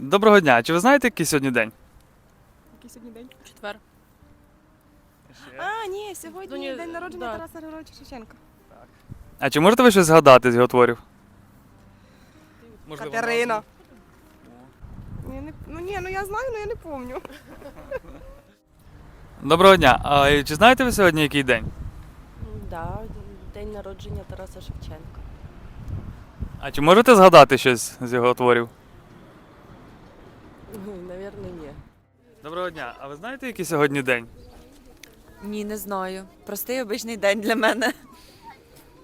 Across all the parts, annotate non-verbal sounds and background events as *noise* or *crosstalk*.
Доброго дня. Чи ви знаєте, який сьогодні день? Який сьогодні день? Четвер. А, ні, сьогодні Ну, ні, день народження да. Тараса Григоровича Шевченка. А чи можете ви щось згадати з його творів? Можливо, Катерина. назву? Я не, ну ні, ну я знаю, але я не пам'ятаю. Доброго дня. А чи знаєте ви сьогодні, який день? Да, день народження Тараса Шевченка. А чи можете згадати щось з його творів? Навірно, ні. Доброго дня. А ви знаєте, який сьогодні день? Ні, не знаю. Простий обичний день для мене.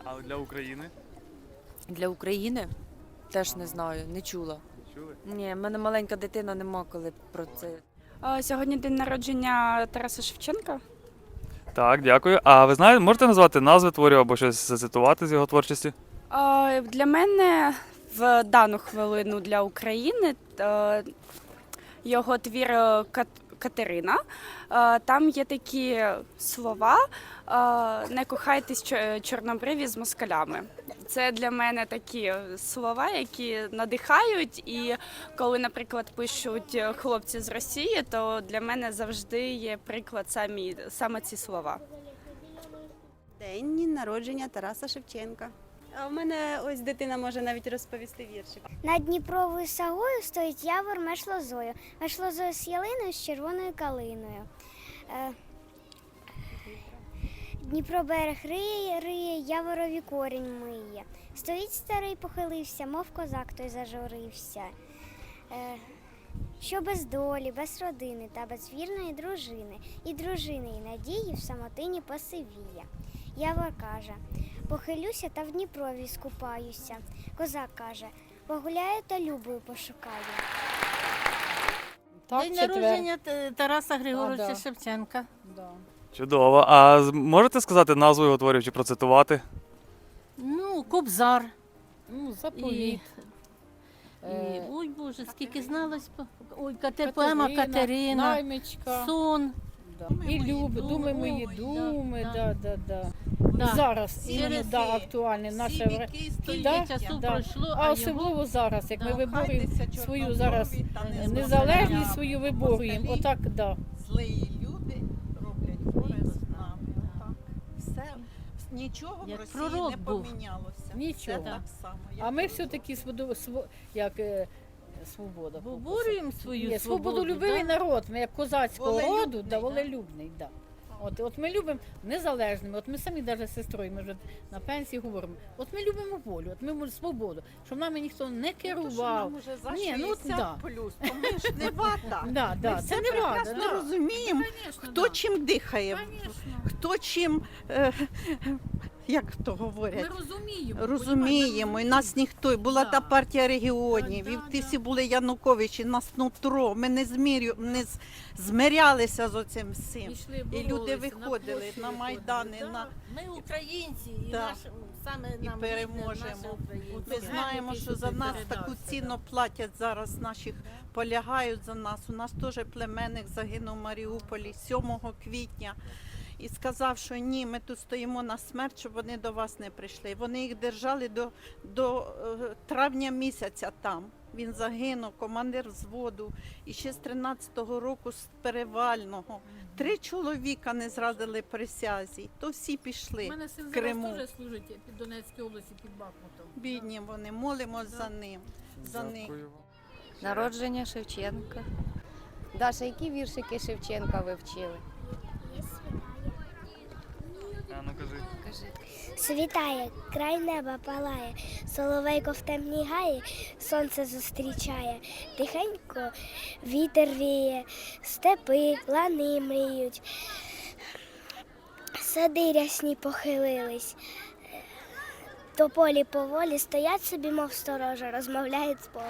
А для України? Для України теж не знаю, не чула. Не Чули? Ні, в мене маленька дитина, нема коли про це. А, Сьогодні день народження Тараса Шевченка. Так, дякую. А ви знаєте, можете назвати назви творів або щось зацитувати з його творчості? А, Для мене в дану хвилину для України е, його твір е, «Кат- Катерина. Е, Там є такі слова: е, не кохайтесь чорнобриві з москалями. Це для мене такі слова, які надихають. І коли, наприклад, пишуть хлопці з Росії, то для мене завжди є приклад самі саме ці слова. День народження Тараса Шевченка. А в мене ось дитина може навіть розповісти віршик. Над Дніпровою сагою стоїть явор меж лозою. Меж лозою з ялиною з червоною калиною. Е, Дніпро берег риє, риє, яворові корінь миє. Стоїть старий, похилився, мов козак той зажурився. Е, що без долі, без родини та без вірної дружини, і дружини, і надії в самотині посивіє. Явор каже, похилюся та в Дніпрові скупаюся. Козак каже, погуляю та любою пошукаю. Так, День четвер. народження Т- Тараса Григоровича да. Шевченка. Да. Чудово. А з- можете сказати назву його творів чи процитувати? Ну, Кобзар. Ну, заповіт. і, Е, ой Боже, скільки зналось. по- Ой, Кате, поема Катерина, Наймичка. Сон. Да. І люб, Думи, думи мої, ой, думи, да, да, да, да. Да. Зараз іменно, да, актуальне наше вре- Да, часу да. пройшло, А а, особливо його... зараз, як ми Да. виборюємо свою зараз е, незалежність свою виборюємо. Отак, да. Злі люди роблять горе з нами. Все, нічого в Як Росії пророк не був. помінялося. Нічого. Все так само. як А ми все-таки свободу- сво- як е, свобода. Виборюємо свою Ні, свободу. свободолюбивий да? народ, ми як козацького Волелюбний, роду, да, да? волелюбний, да. От, от ми любимо незалежними, от ми самі навіть з сестрою, ми вже на пенсії говоримо. От ми любимо волю, от ми любимо свободу, щоб нами ніхто не Ну, то, що керував. нам уже за Ні, ну, 60 да. плюс, то ми ж не вата. *laughs* Да, Ми да, все це не вада. прекрасно Да. розуміємо, хто чим дихає, хто чим, е, як то говорять. розуміємо. Розуміємо, і нас ніхто. І була Да. та партія регіонів, Да, і да, тисі да. були Януковичі, нас нутро. Ми не змірю, не з- змирялися з оцим всім. І люди виходили на Майдани, на Ми українці, і Да. наш, саме І нам переможемо. рідне наше українське. Ми знаємо, що за нас таку ціну платять зараз наших, полягають за нас. У нас теж племенник загинув в Маріуполі 7 квітня. І сказав, що ні, ми тут стоїмо на смерть, щоб вони до вас не прийшли. Вони їх держали до, до е, травня місяця там. Він загинув, командир взводу. І ще з 13-го року з перевального. Три чоловіка не зрадили присязі, то всі пішли. У мене син зараз теж служить під Донецькій області під Бахмутом. Бідні вони, молимось за ним. За них. Народження Шевченка. Даша, які віршики Шевченка ви вчили? А, ну кажи. Світає, край неба палає, соловейко в темній гаї, сонце зустрічає, тихенько вітер віє, степи, лани мріють, сади рясні похилились. Тополі поволі стоять собі, мов сторожа, розмовляють з полем.